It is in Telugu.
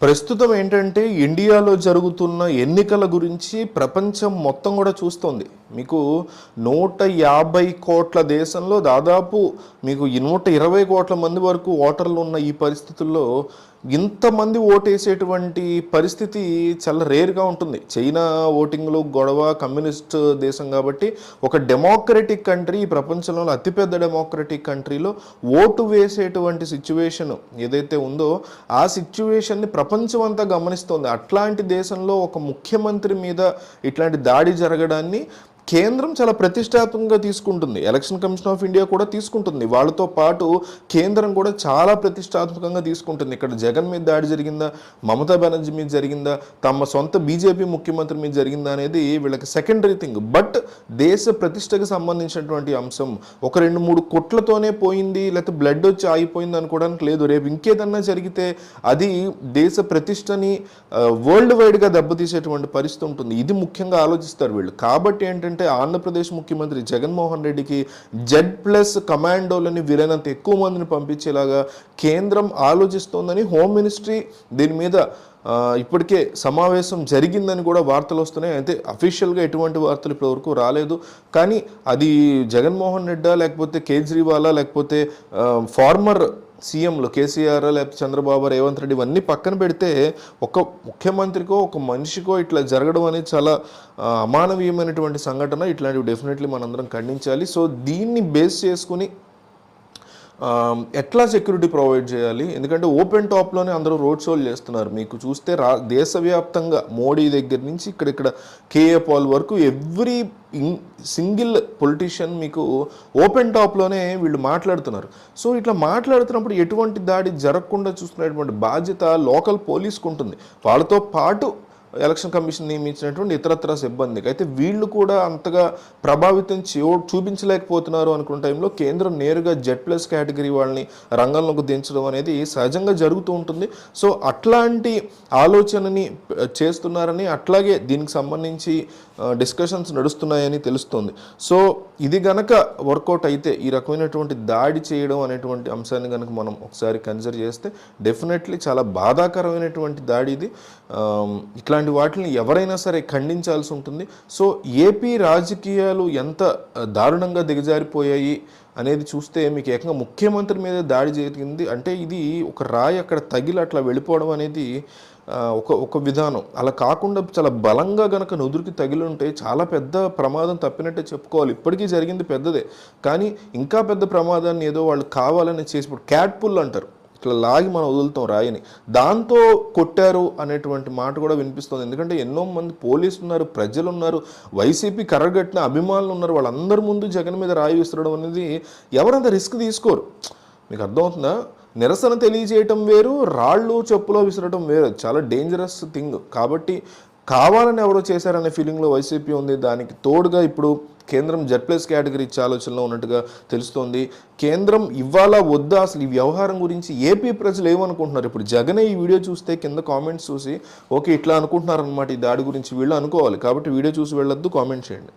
ప్రస్తుతం ఏంటంటే ఇండియాలో జరుగుతున్న ఎన్నికల గురించి ప్రపంచం మొత్తం కూడా చూస్తోంది. మీకు నూట యాభై కోట్ల దేశంలో దాదాపు మీకు ఈ నూట ఇరవై కోట్ల మంది వరకు ఓటర్లు ఉన్న ఈ పరిస్థితుల్లో ఇంతమంది ఓటేసేటువంటి పరిస్థితి చాలా రేర్గా ఉంటుంది. చైనా ఓటింగ్లో గొడవ కమ్యూనిస్ట్ దేశం కాబట్టి ఒక డెమోక్రటిక్ కంట్రీ ఈ ప్రపంచంలో అతిపెద్ద డెమోక్రటిక్ కంట్రీలో ఓటు వేసేటువంటి సిచ్యువేషన్ ఏదైతే ఉందో ఆ సిచ్యువేషన్ని ప్రపంచ ప్రపంచం అంతా గమనిస్తోంది. అట్లాంటి దేశంలో ఒక ముఖ్యమంత్రి మీద ఇట్లాంటి దాడి జరగడాన్ని కేంద్రం చాలా ప్రతిష్టాత్మకంగా తీసుకుంటుంది. ఎలక్షన్ కమిషన్ ఆఫ్ ఇండియా కూడా తీసుకుంటుంది. వాళ్ళతో పాటు కేంద్రం కూడా చాలా ప్రతిష్టాత్మకంగా తీసుకుంటుంది. ఇక్కడ జగన్ మీద దాడి జరిగిందా? మమతా బెనర్జీ మీద జరిగిందా? తమ సొంత బీజేపీ ముఖ్యమంత్రి మీద జరిగిందా అనేది వీళ్ళకి సెకండరీ థింగ్ బట్ దేశ ప్రతిష్టకు సంబంధించినటువంటి అంశం ఒక రెండు మూడు కొట్లతోనే పోయింది లేకపోతే బ్లడ్ వచ్చి ఆగిపోయింది అనుకోవడానికి లేదు. రేపు ఇంకేదన్నా జరిగితే అది దేశ ప్రతిష్టని వరల్డ్ వైడ్గా దెబ్బతీసేటువంటి పరిస్థితి ఉంటుంది. ఇది ముఖ్యంగా ఆలోచిస్తారు వీళ్ళు. కాబట్టి ఏంటంటే ఆంధ్రప్రదేశ్ ముఖ్యమంత్రి జగన్మోహన్ రెడ్డికి జెడ్ ప్లస్ కమాండోలని వీలైనంత ఎక్కువ మందిని పంపించేలాగా కేంద్రం ఆలోచిస్తోందని హోమ్ మినిస్ట్రీ దీని మీద ఇప్పటికే సమావేశం జరిగిందని కూడా వార్తలు వస్తున్నాయి. అయితే అఫీషియల్గా ఎటువంటి వార్తలు ఇప్పటివరకు రాలేదు. కానీ అది జగన్మోహన్ రెడ్డా లేకపోతే కేజ్రీవాలా లేకపోతే ఫార్మర్ సీఎంలు కేసీఆర్ లేకపోతే చంద్రబాబు రేవంత్ రెడ్డి ఇవన్నీ పక్కన పెడితే ఒక ముఖ్యమంత్రికో ఒక మనిషికో ఇట్లా జరగడం అనేది చాలా అమానవీయమైనటువంటి సంఘటన. ఇట్లాంటివి డెఫినెట్లీ మనందరం ఖండించాలి. సో దీన్ని బేస్ చేసుకుని ఎట్లా సెక్యూరిటీ ప్రొవైడ్ చేయాలి? ఎందుకంటే ఓపెన్ టాప్లోనే అందరూ రోడ్ షోలు చేస్తున్నారు. మీకు చూస్తే రా దేశవ్యాప్తంగా మోడీ దగ్గర నుంచి ఇక్కడ కేఏ పాల్ వరకు ఎవ్రీ సింగిల్ పొలిటీషియన్ మీకు ఓపెన్ టాప్లోనే వీళ్ళు మాట్లాడుతున్నారు. సో ఇట్లా మాట్లాడుతున్నప్పుడు ఎటువంటి దాడి జరగకుండా చూసుకునేటువంటి బాధ్యత లోకల్ పోలీస్కు ఉంటుంది. వాళ్ళతో పాటు ఎలక్షన్ కమిషన్ నియమించినటువంటి ఇతరత్ర సిబ్బందికి. అయితే వీళ్ళు కూడా అంతగా ప్రభావితం చూ చూపించలేకపోతున్నారు అనుకున్న టైంలో కేంద్రం నేరుగా జెడ్ ప్లస్ కేటగిరీ వాళ్ళని రంగంలోకి దించడం అనేది సహజంగా జరుగుతూ ఉంటుంది. సో అట్లాంటి ఆలోచనని చేస్తున్నారని అట్లాగే దీనికి సంబంధించి డిస్కషన్స్ నడుస్తున్నాయని తెలుస్తుంది. సో ఇది గనక వర్కౌట్ అయితే ఈ రకమైనటువంటి దాడి చేయడం అనేటువంటి అంశాన్ని గనక మనం ఒకసారి కన్సిడర్ చేస్తే డెఫినెట్లీ చాలా బాధాకరమైనటువంటి దాడి ఇది. ఇట్లా ఇలాంటి వాటిని ఎవరైనా సరే ఖండించాల్సి ఉంటుంది. సో ఏపీ రాజకీయాలు ఎంత దారుణంగా దిగజారిపోయాయి అనేది చూస్తే మీకు ఏకంగా ముఖ్యమంత్రి మీద దాడి జరిగింది. అంటే ఇది ఒక రాయి అక్కడ తగిలి అట్లా వెళ్ళిపోవడం అనేది ఒక ఒక విధానం. అలా కాకుండా చాలా బలంగా గనక నుదురికి తగిలి ఉంటే చాలా పెద్ద ప్రమాదం తప్పినట్టే చెప్పుకోవాలి. ఇప్పటికీ జరిగింది పెద్దదే. కానీ ఇంకా పెద్ద ప్రమాదాన్ని ఏదో వాళ్ళు కావాలని చేసి క్యాట్ పుల్ అంటారు. ఇట్లా లాగి మనం వదులుతాం రాయిని. దాంతో కొట్టారు అనేటువంటి మాట కూడా వినిపిస్తుంది. ఎందుకంటే ఎన్నో మంది పోలీసులు ఉన్నారు ప్రజలు ఉన్నారు వైసీపీ కర్రగట్టిన అభిమానులు ఉన్నారు. వాళ్ళందరి ముందు జగన్ మీద రాయి విసరడం అనేది ఎవరంత రిస్క్ తీసుకోరు. మీకు అర్థమవుతుందా? నిరసన తెలియజేయటం వేరు రాళ్ళు చెప్పులో విసరటం వేరు. చాలా డేంజరస్ థింగ్ కాబట్టి కావాలని ఎవరో చేశారనే ఫీలింగ్లో వైసీపీ ఉంది. దానికి తోడుగా ఇప్పుడు కేంద్రం జెడ్ ప్లస్ కేటగిరీ ఇచ్చే ఆలోచనలో ఉన్నట్టుగా తెలుస్తోంది. కేంద్రం ఇవ్వాలా వద్దా? అసలు ఈ వ్యవహారం గురించి ఏపీ ప్రజలు ఏమనుకుంటున్నారు? ఇప్పుడు జగనే ఈ వీడియో చూస్తే కింద కామెంట్స్ చూసి ఓకే ఇట్లా అనుకుంటున్నారు అనమాట ఈ దాడి గురించి వీళ్ళు అనుకోవాలి. కాబట్టి వీడియో చూసి వెళ్ళొద్దు కామెంట్ చేయండి.